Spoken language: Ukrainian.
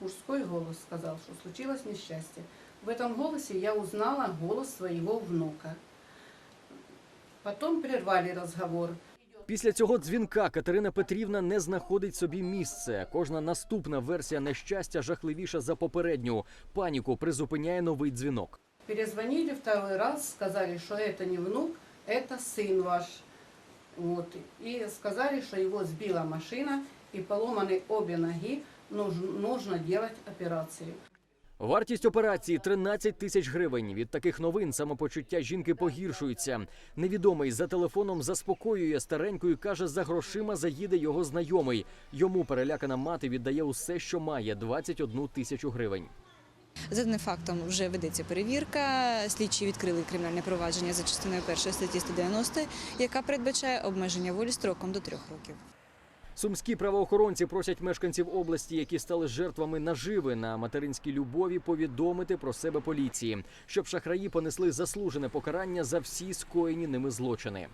мужской голос сказал, что случилось несчастье. В этом голосе я узнала голос своего внука. Потом прервали разговор. Після цього дзвінка Катерина Петрівна не знаходить собі місце. Кожна наступна версія нещастя жахливіша за попередню. Паніку призупиняє новий дзвінок. Перезвонили второй раз, сказали, что это не внук, это сын ваш. Вот. И сказали, что его сбила машина и поломаны обе ноги, нужно, делать операцию. Вартість операції 13 тисяч гривень. Від таких новин самопочуття жінки погіршується. Невідомий за телефоном заспокоює стареньку і каже, за грошима заїде його знайомий. Йому перелякана мати віддає усе, що має 21 тисячу гривень. За даним фактом вже ведеться перевірка. Слідчі відкрили кримінальне провадження за частиною першої статті 190, яка передбачає обмеження волі строком до трьох років. Сумські правоохоронці просять мешканців області, які стали жертвами наживи на материнській любові, повідомити про себе поліції, щоб шахраї понесли заслужене покарання за всі скоєні ними злочини.